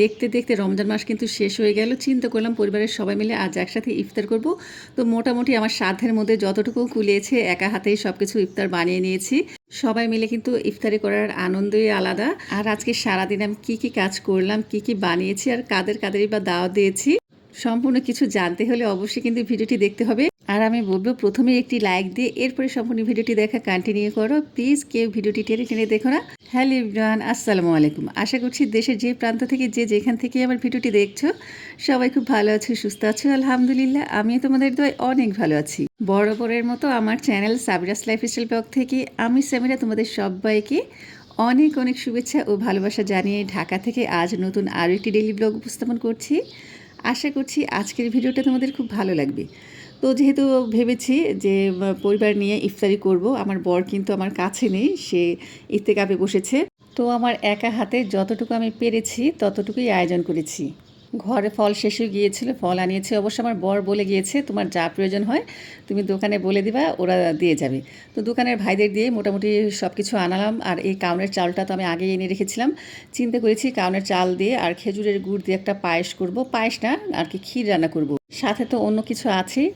দেখতে দেখতে রমজান মাস কিন্তু শেষ হয়ে গেল। চিন্তা করলাম পরিবারের সবাই মিলে আজ একসাথে ইফতার করব। তো মোটামুটি আমার সাধ্যের মধ্যে যতটুকু কুলিয়েছে, একা হাতেই সব কিছু ইফতার বানিয়ে নিয়েছি। সবাই মিলে কিন্তু ইফতারি করার আনন্দই আলাদা। আর আজকে সারাদিন আমি কী কী কাজ করলাম, কি কি বানিয়েছি আর কাদের কাদেরই বা দাওয়াত দিয়েছি, সম্পূর্ণ কিছু জানতে হলে অবশ্যই কিন্তু ভিডিওটি দেখতে হবে। আর আমি বলব, প্রথমে একটি লাইক দিয়ে এরপরে সম্পূর্ণ ভিডিওটি দেখা কন্টিনিউ করো। প্লিজ কেউ ভিডিওটি টেনে টেনে দেখো না। হ্যালো ইব্রাহান আসসালামু আলাইকুম। আশা করছি দেশের যে প্রান্ত থেকে, যে যেখান থেকে আমার ভিডিওটি দেখছ, সবাই খুব ভালো আছো, সুস্থ আছো, আলহামদুলিল্লাহ। আমিও তোমাদের দয় অনেক ভালো আছি। বরাবরের মতো আমার চ্যানেল সাবিরাস লাইফস্টাইল ব্লগ থেকে আমি সামিরা তোমাদের সবাইকে অনেক অনেক শুভেচ্ছা ও ভালোবাসা জানিয়ে ঢাকা থেকে আজ নতুন আরও একটি ডেলি ব্লগ উপস্থাপন করছি। আশা করছি আজকের ভিডিওটা তোমাদের খুব ভালো লাগবে। তো যেহেতু ভেবেছি যে পরিবার নিয়ে ইফতারি করব, আমার বর কিন্তু আমার কাছে নেই, সে ইফতেকাপে বসেছে। তো আমার একা হাতে যতটুকু আমি পেরেছি, ততটুকুই আয়োজন করেছি। ঘরে ফল শেষ হয়ে গিয়েছিল, ফল আনিয়েছে। অবশ্য আমার বর বলে গিয়েছে, তোমার যা প্রয়োজন হয়, তুমি দোকানে বলে দিবা, ওরা দিয়ে যাবে। তো দোকানের ভাইদের দিয়ে মোটামুটি সব কিছু আনালাম। আর এই কাউনের চালটা তো আমি আগে এনে রেখেছিলাম। চিন্তা করেছি কাউনের চাল দিয়ে আর খেজুরের গুড় দিয়ে একটা পায়েস করব। পায়েস না, আর কি ক্ষীর রান্না করব। সাথে তো অন্য কিছু আছেই।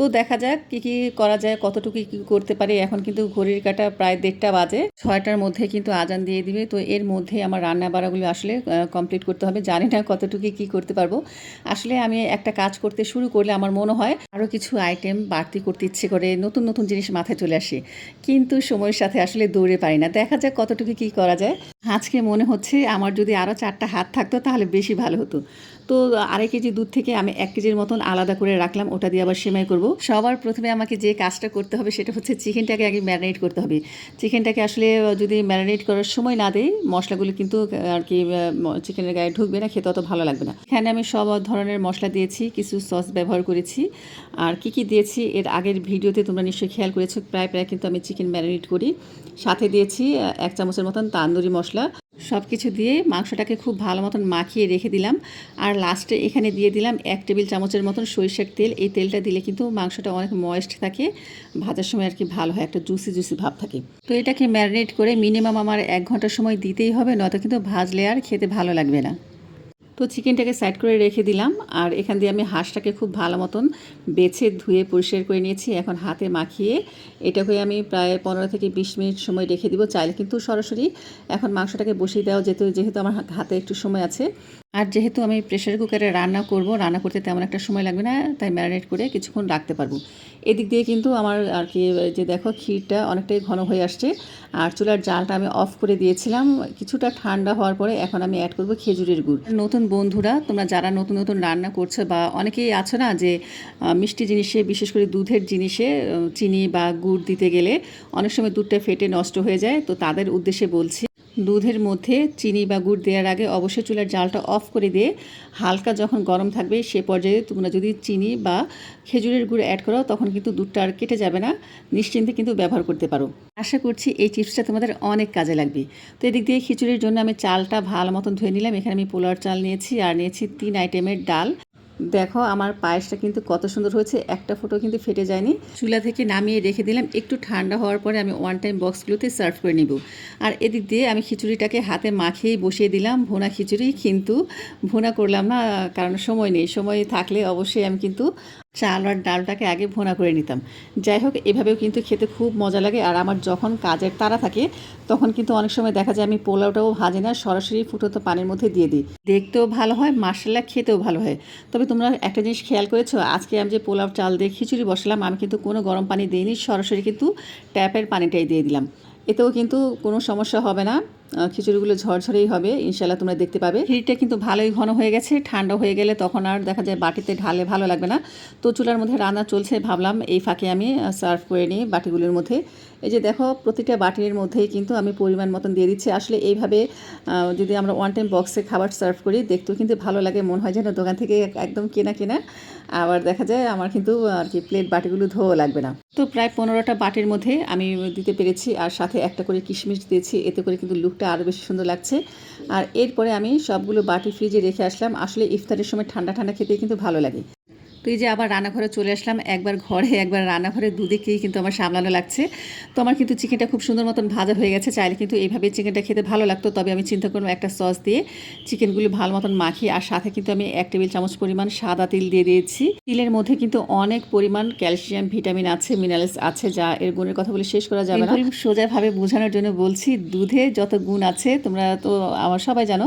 তো দেখা যাক কি কি করা যায়, কতটুকু কি করতে পারি। এখন কিন্তু ঘড়ির কাটা প্রায় দেড়টা বাজে। ছয়টার মধ্যে কিন্তু আজান দিয়ে দিবে। তো এর মধ্যে আমার রান্না বাড়াগুলো আসলে কমপ্লিট করতে হবে। জানি না কতটুকু কি করতে পারব। আসলে আমি একটা কাজ করতে শুরু করলে আমার মনে হয় আরও কিছু আইটেম বাড়তি করতে ইচ্ছে করে, নতুন নতুন জিনিস মাথায় চলে আসে। কিন্তু সময়ের সাথে আসলে দৌড়ে পারি না। দেখা যাক কতটুকু কি করা যায়। আজকে মনে হচ্ছে আমার যদি আরও চারটা হাত থাকতো তাহলে বেশি ভালো হতো। তো আড়াই কেজি দুধ থেকে আমি এক কেজির মতন আলাদা করে রাখলাম, ওটা দিয়ে আবার সেমাই করব। সবার প্রথমে আমাকে যে কাজটা করতে হবে সেটা হচ্ছে চিকেনটাকে আগে ম্যারিনেট করতে হবে। চিকেনটাকে আসলে যদি ম্যারিনেট করার সময় না দেয় মশলাগুলো কিন্তু আর কি চিকেনের গায়ে ঢুকবে না, খেতে অত ভালো লাগবে না। এখানে আমি সব ধরনের মশলা দিয়েছি, কিছু সস ব্যবহার করেছি। আর কি কি দিয়েছি এর আগের ভিডিওতে তোমরা নিশ্চয়ই খেয়াল করেছ, প্রায় প্রায় কিন্তু আমি চিকেন ম্যারিনেট করি। সাথে দিয়েছি এক চামচের মতন তান্দুরি মশলা সব কিছু দিয়ে মাংসটাকে খুব ভালো মতন মাখিয়ে রেখে দিলাম। আর লাস্টে এখানে দিয়ে দিলাম এক টেবিল চামচের মতন সরিষার তেল। এই তেলটা দিলে কিন্তু মাংসটা অনেক ময়েস্ট থাকে, ভাজার সময় আর কি ভালো হয়, একটা জুসি জুসি ভাব থাকে। তো এটাকে ম্যারিনেট করে মিনিমাম আমার এক ঘণ্টার সময় দিতেই হবে, নয়তো কিন্তু ভাজলে আর খেতে ভালো লাগবে না। তো চিকেনটাকে সাইড করে রেখে দিলাম, আর এখান দিয়ে আমি হাঁসটাকে খুব ভালো মতন বেছে ধুয়ে পরিষ্কার করে নিয়েছি। এখন হাতে মাখিয়ে এটাকে আমি প্রায় পনেরো থেকে বিশ মিনিট সময় রেখে দিব। চাইলে কিন্তু সরাসরি এখন মাংসটাকে বসিয়ে দেওয়া যেত, যেহেতু আমার হাতে একটু সময় আছে। আর যেহেতু আমি প্রেশার কুকারে রান্না করব, রান্না করতে তেমন একটা সময় লাগবে না, তাই ম্যারিনেট করে কিছুক্ষণ রাখতে পারব। এদিক দিয়ে কিন্তু আমার আর কি, যে দেখো ক্ষীরটা অনেকটাই ঘন হয়ে আসছে, আর চুলার জালটা আমি অফ করে দিয়েছিলাম। কিছুটা ঠান্ডা হওয়ার পরে এখন আমি অ্যাড করব খেজুরের গুড়। নতুন বন্ধুরা, তোমরা যারা নতুন নতুন রান্না করছ বা অনেকেই আছো না যে মিষ্টি জিনিসে, বিশেষ করে দুধের জিনিসে চিনি বা গুড় দিতে গেলে অনেক সময় দুধটা ফেটে নষ্ট হয়ে যায়, তো তাদের উদ্দেশ্যে বলছি দুধের মধ্যে চিনি বা গুড় দেওয়ার আগে অবশ্যই চুলার জালটা অফ করে দিয়ে হালকা যখন গরম থাকবে সে পর্যায়ে তোমরা যদি চিনি বা খেজুরের গুড় অ্যাড করো, তখন কিন্তু দুধটা আর কেটে যাবে না। নিশ্চিন্তে কিন্তু ব্যবহার করতে পারো। আশা করছি এই টিপসটা তোমাদের অনেক কাজে লাগবে। তো এদিক দিয়ে খিচুড়ির জন্য আমি চালটা ভালো মতন ধুয়ে নিলাম। এখানে আমি পোলার চাল নিয়েছি আর নিয়েছি তিন আইটেমের ডাল। দেখো, আমার পায়েসটা কিন্তু কত সুন্দর হয়েছে। একটা ফটো কিন্তু ফেটে যায়নি। চুলা থেকে নামিয়ে রেখে দিলাম। একটু ঠান্ডা হওয়ার পরে আমি ওয়ান টাইম বক্সগুলোতে সার্ভ করে নিব। আর এদিক দিয়ে আমি খিচুড়িটাকে হাতে মাখিয়েই বসিয়ে দিলাম। ভোনা খিচুড়ি, কিন্তু ভোনা করলাম না, কারণ সময় নেই। সময় থাকলে অবশ্যই আমি কিন্তু চাল আর ডালটাকে আগে ভুনা করে নিতাম। যাই হোক এভাবেও কিন্তু খেতে খুব মজা লাগে। আর আমার যখন কাজের তাড়া থাকে, তখন কিন্তু অনেক সময় দেখা যায় আমি পোলাওটাও ভাজি না, সরাসরি ফুটন্ত পানির মধ্যে দিয়ে দিই। দেখতেও ভালো হয় মার্শাল্লা খেতেও ভালো হয়। তবে তোমরা একটা জিনিস খেয়াল করেছ, আজকে আমি যে পোলাও, চাল দিয়ে খিচুড়ি বসালাম, আমি কিন্তু কোনো গরম পানি দিইনি, সরাসরি কিন্তু ট্যাপের পানিটাই দিয়ে দিলাম। এতেও কিন্তু কোনো সমস্যা হবে না। খিচুড়িগুলো ঝরঝরেই হবে ইনশাল্লাহ তোমরা দেখতে পাবে। ক্ষীরটা কিন্তু ভালোই ঘন হয়ে গেছে, ঠান্ডা হয়ে গেলে তখন আর দেখা যায় বাটিতে ঢালে ভালো লাগবে না। তো চুলার মধ্যে রান্না চলছে, ভাবলাম এই ফাঁকে আমি সার্ভ করে নিই বাটিগুলোর মধ্যে। এই যে দেখো, প্রতিটা বাটির মধ্যেই কিন্তু আমি পরিমাণ মতন দিয়ে দিচ্ছি। আসলে এইভাবে যদি আমরা ওয়ান টাইম বক্সে খাবার সার্ভ করি, দেখতেও কিন্তু ভালো লাগে, মনে হয় যেন দোকান থেকে একদম কেনা কেনা। আবার দেখা যায় আমার কিন্তু আর কি প্লেট বাটিগুলো ধোয়া লাগবে না। তো প্রায় পনেরোটা বাটির মধ্যে আমি দিতে পেরেছি, আর সাথে একটা করে কিশমিশ দিয়েছি, এতে করে কিন্তু লুকটা আরও বেশি সুন্দর লাগছে। আর এরপরে আমি সবগুলো বাটি ফ্রিজে রেখে আসলাম। আসলে ইফতারের সময় ঠান্ডা ঠান্ডা খেতে কিন্তু ভালো লাগে। তো এই যে আবার রান্নাঘরে চলে আসলাম, একবার ঘরে, একবার রান্নাঘরে, দুদিকেই কিন্তু আমার সামলানো লাগছে। তো আমার কিন্তু চিকেনটা খুব সুন্দর মতন ভাজা হয়ে গেছে, চাইলে কিন্তু এইভাবে চিকেনটা খেতে ভালো লাগতো। তবে আমি চিন্তা করলাম একটা সস দিয়ে চিকেনগুলো ভালো মতন মাখি আর সাথে কিন্তু আমি এক টেবিল চামচ পরিমাণ সাদা তিল দিয়ে দিয়েছি। তিলের মধ্যে কিন্তু অনেক পরিমাণ ক্যালসিয়াম, ভিটামিন আছে, মিনারেলস আছে, যা এর গুণের কথা বলে শেষ করা যাবে না। সোজাভাবে বোঝানোর জন্য বলছি, দুধে যত গুণ আছে, তোমরা তো আমার সবাই জানো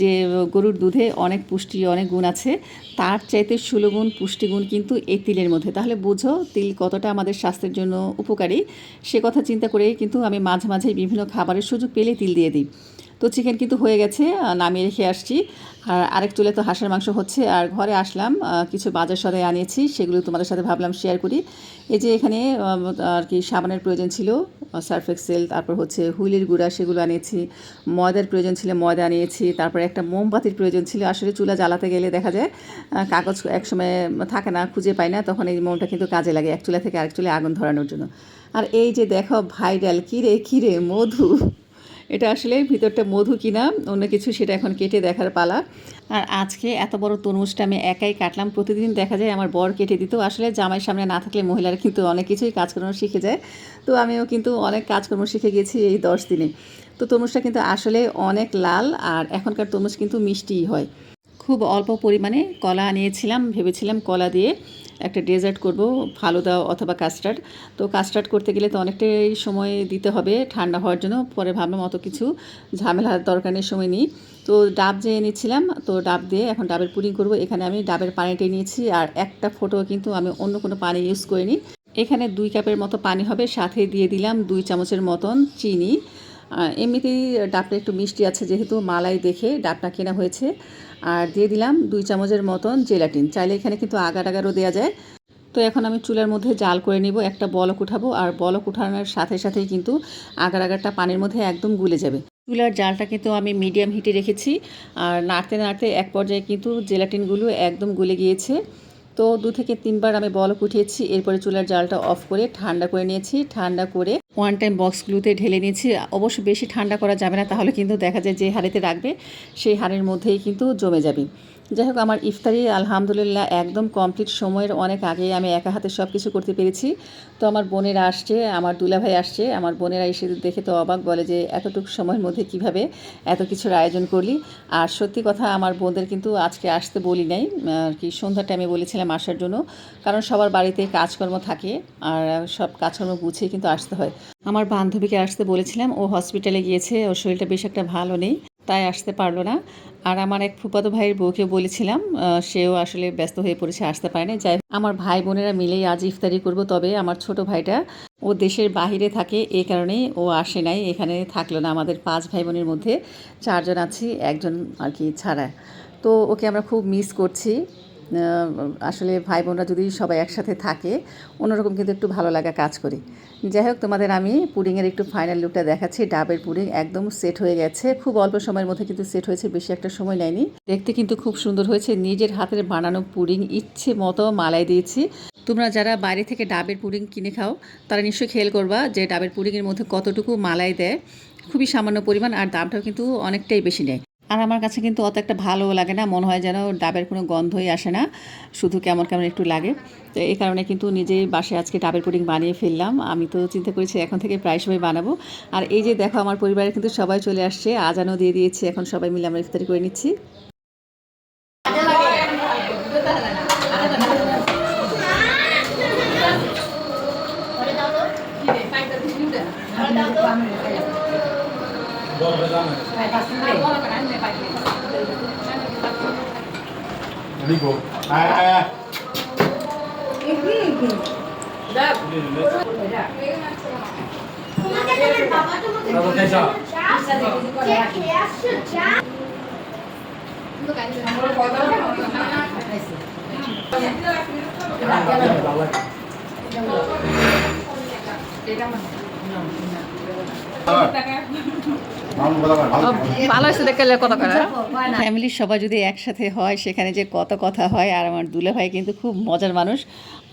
যে গরুর দুধে অনেক পুষ্টি, অনেক গুণ আছে। তার চাইতে ষোলো গুণ পুষ্টিগুণ কিন্তু এই তিলের মধ্যে। তাহলে বুঝো, তিল কতটা আমাদের স্বাস্থ্যের জন্য উপকারী। সে কথা চিন্তা করেই কিন্তু আমি মাঝে মাঝে বিভিন্ন খাবারের সুযোগ পেলে তিল দিয়ে দিই। তো চিকেন কিন্তু হয়ে গেছে নামিয়ে রেখে আসছি। আর আরেক চুলে তো হাঁসের মাংস হচ্ছে, আর ঘরে আসলাম কিছু বাজার সদাই আনিয়েছি, সেগুলো তোমাদের সাথে ভাবলাম শেয়ার করি। এই যে এখানে আর কি সাবানের প্রয়োজন ছিল সার্ফ এক্সেল তারপর হচ্ছে হুইলের গুঁড়া, সেগুলো আনিয়েছি, ময়দার প্রয়োজন ছিল, ময়দা আনিয়েছি, তারপরে একটা মোমবাতির প্রয়োজন ছিল, আসলে চুলা জ্বালাতে গেলে দেখা যায় কাগজ একসময় থাকে না, খুঁজে পাই না, তখন এই মোমটা কিন্তু কাজে লাগে, এক চুলা থেকে আরেক চুলে আগুন ধরানোর জন্য। আর এই যে দেখো ভাইরাল, কিরে কিরে, মধু। এটা আসলে ভিতরটা মধু কিনা, অন্য কিছু সেটা এখন কেটে দেখার পালা। আর আজকে এত বড় তরমুজটা আমি একাই কাটলাম, প্রতিদিন দেখা যায় আমার বর কেটে দিত। আসলে জামাই সামনে না থাকলে মহিলারা কিন্তু অনেক কিছুই কাজকর্ম শিখে যায়। তো আমিও কিন্তু অনেক কাজকর্ম শিখে গেছি এই দশ দিনে। তো তরমুজটা কিন্তু আসলে অনেক লাল আর এখনকার তরমুজ কিন্তু মিষ্টিই হয়। খুব অল্প পরিমাণে কলা নিয়েছিলাম, ভেবেছিলাম কলা দিয়ে। একটা ডেজার্ট করব, ফালুদা অথবা কাস্টার্ড তো কাস্টার্ড করতে গেলে তো অনেকটাই সময় দিতে হবে ঠান্ডা হওয়ার জন্য। পরে ভাবলাম অত কিছু ঝামেলার দরকার নেই, সময় নিই। তো ডাব যে এনেছিলাম, তো ডাব দিয়ে এখন ডাবের পুডিং করব। এখানে আমি ডাবের পানিটাই নিয়েছি আর একটা ফোটো কিন্তু আমি অন্য কোনো পানি ইউজ করিনি। এখানে দুই কাপের মতো পানি হবে, সাথে দিয়ে দিলাম দুই চামচের মতন চিনি। এমনিতেই ডাবটা একটু মিষ্টি আছে যেহেতু মালাই দেখে ডাবটা কেনা হয়েছে। আর দিয়ে দিলাম দুই চামচের মতন জেলাটিন। চাইলে এখানে কিন্তু আগার আগারও দেওয়া যায়। তো এখন আমি চুলার মধ্যে জাল করে নিব, একটা বলক উঠাবো। আর বলক উঠানোর সাথে সাথেই কিন্তু আগার আগারটা পানির মধ্যে একদম গুলে যাবে। চুলার জালটা কিন্তু আমি মিডিয়াম হিটে রেখেছি। আর নাড়তে নাড়তে এক পর্যায়ে কিন্তু জেলাটিনগুলো একদম গলে গিয়েছে। তো দু থেকে তিনবার আমি বলক উঠিয়েছি। এরপরে চুলার জালটা অফ করে ঠান্ডা করে নিয়েছি। ঠান্ডা করে ওয়ান টাইম বক্সগুলোতে ঢেলে নিয়েছি। অবশ্য বেশি ঠান্ডা করা যাবে না, তাহলে কিন্তু দেখা যায় যে হাঁড়িতে রাখবে, সেই হাঁড়ির মধ্যেই কিন্তু জমে যাবে। যাই হোক, আমার ইফতারি আলহামদুলিল্লাহ একদম কমপ্লিট। সময়ের অনেক আগে আমি একা হাতে সব কিছু করতে পেরেছি। তো আমার বোনেরা আসছে, আমার দুলাভাই আসছে। আমার বোনেরা এসে দেখে তো অবাক বলে যে এতটুকু সময়ের মধ্যে কীভাবে এত কিছুর আয়োজন করলি। আর সত্যি কথা, আমার বোনদের কিন্তু আজকে আসতে বলি নাই। আর কি, সন্ধ্যার টাইমে বলেছিলাম আসার জন্য। কারণ সবার বাড়িতে কাজকর্ম থাকে, আর সব কাজকর্ম গুছিয়ে কিন্তু আসতে হয়। আমার বান্ধবীকে আসতে বলেছিলাম। ও হসপিটালে গিয়েছে, ওর শরীরটা বেশ একটা ভালো নেই। তাই আসতে পারল না। আর আমার এক ফুপাতো ভাইয়ের বউকে বলেছিলাম সেও আসলে ব্যস্ত হয়ে পড়েছে, আসতে পারে না যাই আমার ভাই বোনেরা মিলেই আজ ইফতারি করব। তবে আমার ছোট ভাইটা, ও দেশের বাহিরে থাকে এ কারণেই ও আসে নাই, এখানে থাকল না। আমাদের পাঁচ ভাই বোনের মধ্যে চারজন আছি, একজন আর কি ছাড়া। তো ওকে আমরা খুব মিস করছি। আসলে ভাই বোনরা যদি সবাই একসাথে থাকে, অন্যরকম কিন্তু একটু ভালো লাগা কাজ করি। যাই হোক, তোমাদের আমি পুডিংয়ের একটু ফাইনাল লুকটা দেখাচ্ছি। ডাবের পুডিং একদম সেট হয়ে গেছে। খুব অল্প সময়ের মধ্যে কিন্তু সেট হয়েছে, বেশি একটা সময় নেয়নি। দেখতে কিন্তু খুব সুন্দর হয়েছে। নিজের হাতের বানানো পুডিং ইচ্ছে মতো মালাই দিয়েছি। তোমরা যারা বাইরে থেকে ডাবের পুডিং কিনে খাও, তারা নিশ্চয়ই খেয়াল করবা যে ডাবের পুডিংয়ের মধ্যে কতটুকু মালাই দেয়। খুবই সামান্য পরিমাণ আর দামটাও কিন্তু অনেকটাই বেশি নেয়। আর আমার কাছে কিন্তু অত একটা ভালো লাগে না। মনে হয় যেন ডাবের কোনো গন্ধই আসে না। শুধু কেমন কেমন একটু লাগে। তো এই কারণে কিন্তু নিজেই বাসে আজকে ডাবের পুডিং বানিয়ে ফেললাম। আমি তো চিন্তা করেছি এখন থেকে প্রায় সময় বানাবো। আর এই যে দেখো, আমার পরিবারে কিন্তু সবাই চলে আসছে। আজানও দিয়ে দিয়েছি। এখন সবাই মিলে আমরা ইফতারি করে নিচ্ছি। ভালো কথা কথা হয়েছে দেখে কত করে ফ্যামিলির সবাই যদি একসাথে হয়, সেখানে যে কত কথা হয়, আর আমার দুলে ভাই কিন্তু খুব মজার মানুষ।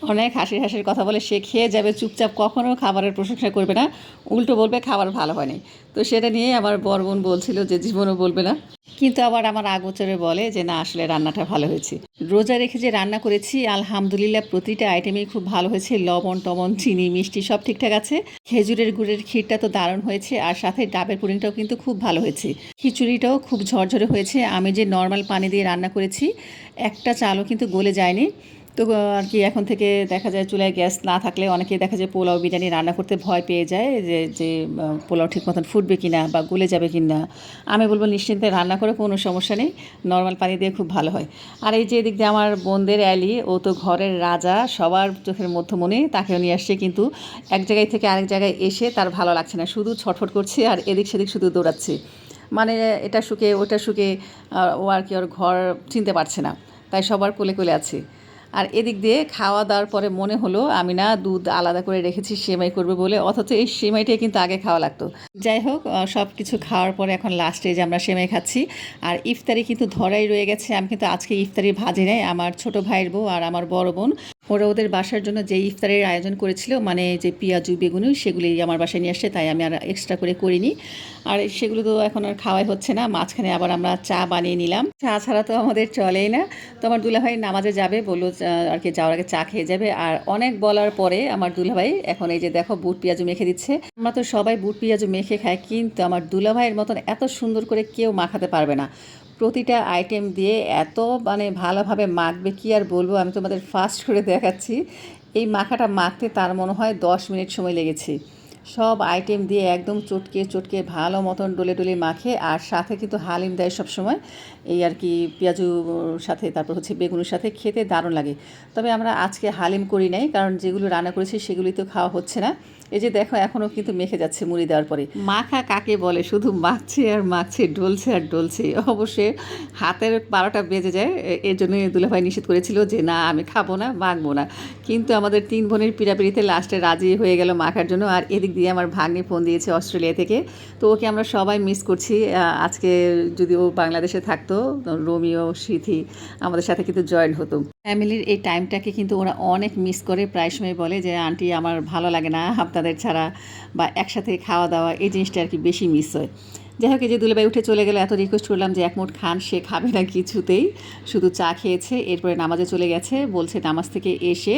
অনেক হাসি হাসির কথা বলে সে খেয়ে যাবে, চুপচাপ কখনো খাবারের প্রশংসা করবে না। উল্টো বলবে, খাবার ভালো হয়নি। তো সেটা নিয়ে আমার বর বোন বলছিল যে, জীবনও বলবে না। কিন্তু আবার আমার আগোচরে বলে যে, না, আসলে রান্নাটা ভালো হয়েছে। রোজা রেখে যে রান্না করেছি, আলহামদুলিল্লাহ প্রতিটা আইটেমেই খুব ভালো হয়েছে। লবণ, টবণ, চিনি, মিষ্টি সব ঠিকঠাক আছে। খেজুরের গুড়ের ক্ষীরটা তো দারুণ হয়েছে। আর সাথে ডাবের পুডিংটাও কিন্তু খুব ভালো হয়েছে। খিচুড়িটাও খুব ঝরঝরে হয়েছে। আমি যে নর্মাল পানি দিয়ে রান্না করেছি, একটা চালও কিন্তু গলে যায়নি। তো আর কি এখন থেকে দেখা যায় চুলায় গ্যাস না থাকলে অনেকে দেখা যায় পোলাও, বিরিয়ানি রান্না করতে ভয় পেয়ে যায় যে যে পোলাও ঠিক মতন ফুটবে কি না বা গলে যাবে কি না আমি বলব নিশ্চিন্তে রান্না করে কোনো সমস্যা নেই, নর্মাল পানি দিয়ে খুব ভালো হয়। আর এই যে এদিক দিয়ে আমার বোনদের অ্যালি, ও তো ঘরের রাজা, সবার চোখের মধ্যমণি, তাকেও নিয়ে আসছে কিন্তু এক জায়গায় থেকে আরেক জায়গায় এসে তার ভালো লাগছে না, শুধু ছটফট করছে আর এদিক সেদিক শুধু দৌড়াচ্ছে। মানে এটা শুকে ওটা শুকে ও আর কি ওর ঘর চিনতে পারছে না, তাই সবার কোলে কোলে আছে। আর এদিক দিয়ে খাওয়া দাওয়ার পরে মনে হলো, আমি না দুধ আলাদা করে রেখেছি, সেমাই করবে বলে, অথচ এই সেমাইটাই কিন্তু আগে খাওয়া লাগতো। যাই হোক সব কিছু খাওয়ার পরে এখন লাস্টে যে আমরা সেমাই খাচ্ছি, আর ইফতারি কিন্তু ধরাই রয়ে গেছে। আমি কিন্তু আজকে ইফতারি ভাজি নাই, আমার ছোট ভাইয়ের বউ আর আমার বড় বোন। ওরা ওদের বাসার জন্য যে ইফতারের আয়োজন করেছিল মানে যে পেঁয়াজু, বেগুনি, সেগুলি আমার বাসায় নিয়ে আসছে, তাই আমি আর এক্সট্রা করে করিনি। আর সেগুলো তো এখন আর খাওয়াই হচ্ছে না, মাঝখানে আবার আমরা চা বানিয়ে নিলাম। চা ছাড়া তো আমাদের চলেই না। তো আমার দুলাভাই নামাজে যাবে, বলল আর কি যাওয়ার আগে চা খেয়ে যাবে। আর অনেক বলার পরে আমার দুলাভাই এখন এই যে দেখো বুট পেঁয়াজু মেখে দিচ্ছে। আমরা তো সবাই বুট পেঁয়াজু মেখে খাই, কিন্তু আমার দুলাভাইয়ের মতন এত সুন্দর করে কেউ মাখাতে পারবে না। প্রতিটা আইটেম দিয়ে এত মানে ভালোভাবে মাখবে, কি আর বলব? আমি তোমাদের ফাস্ট করে দেখাচ্ছি। এই মাখাটা মাখতে তার মনে হয় দশ মিনিট সময় লেগেছে। সব আইটেম দিয়ে একদম চটকে চটকে ভালো মতন ডলে ডলে মাখে আর সাথে কিন্তু হালিম দেয় সব সময় এই আর কি পেঁয়াজুর সাথে, তারপর হচ্ছে বেগুনের সাথে খেতে দারুণ লাগে। তবে আমরা আজকে হালিম করি নাই, কারণ যেগুলো রান্না করেছি সেগুলি তো খাওয়া হচ্ছে না। এই যে দেখো এখনও কিন্তু মেখে যাচ্ছে মুড়ি দেওয়ার পরে। মাখা কাকে বলে? শুধু মাখছে আর মাখছে, ডলছে আর ডলছে। অবশ্যই হাতের বারোটা বেজে যায় এর জন্য দুলাভাই নিষেধ করেছিল যে, না, আমি খাব না, মাখবো না। কিন্তু আমাদের তিন বোনের পিড়াপিড়িতে লাস্টে রাজি হয়ে গেল মাখার জন্য। আর এদিক দিয়ে আমার ভাগ্নি ফোন দিয়েছে অস্ট্রেলিয়া থেকে। তো ওকে আমরা সবাই মিস করছি। আজকে যদি ও বাংলাদেশে থাকতো, রোমিও, সিথি আমাদের সাথে কিন্তু জয়েন হতো। ফ্যামিলির এই টাইমটাকে কিন্তু ওরা অনেক মিস করে। প্রায় সময় বলে যে, আন্টি, আমার ভালো লাগে না আপনাদের ছাড়া বা একসাথে খাওয়া দাওয়া। এই জিনিসটা আর কি বেশি মিস হয়। যাই হোক, এই যে দুলাভাই উঠে চলে গেলে, এত রিকোয়েস্ট করলাম যে, এক খান, সে খাবে না কিছুতেই। শুধু চা খেয়েছে, এরপরে নামাজে চলে গেছে, বলছে নামাজ থেকে এসে,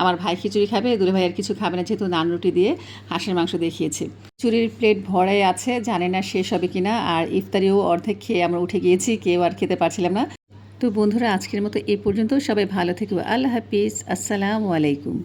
আমার ভাই খিচুড়ি খাবে, দুলাভাই আর কিছু খাবে না যেহেতু নান রুটি দিয়ে হাঁসের মাংস দিয়ে খেয়েছে। খিচুড়ির প্লেট ভরাই আছে, জানে না শেষ হবে কিনা, আর ইফতারিও অর্ধেক খেয়ে আমরা উঠে গিয়েছি, কেউ আর খেতে পারছিলাম না। তো বন্ধুরা আজকের মতো এ পর্যন্ত। সবাই ভালো থেকো। আল্লাহ হাফিজ। আসসালামু আলাইকুম।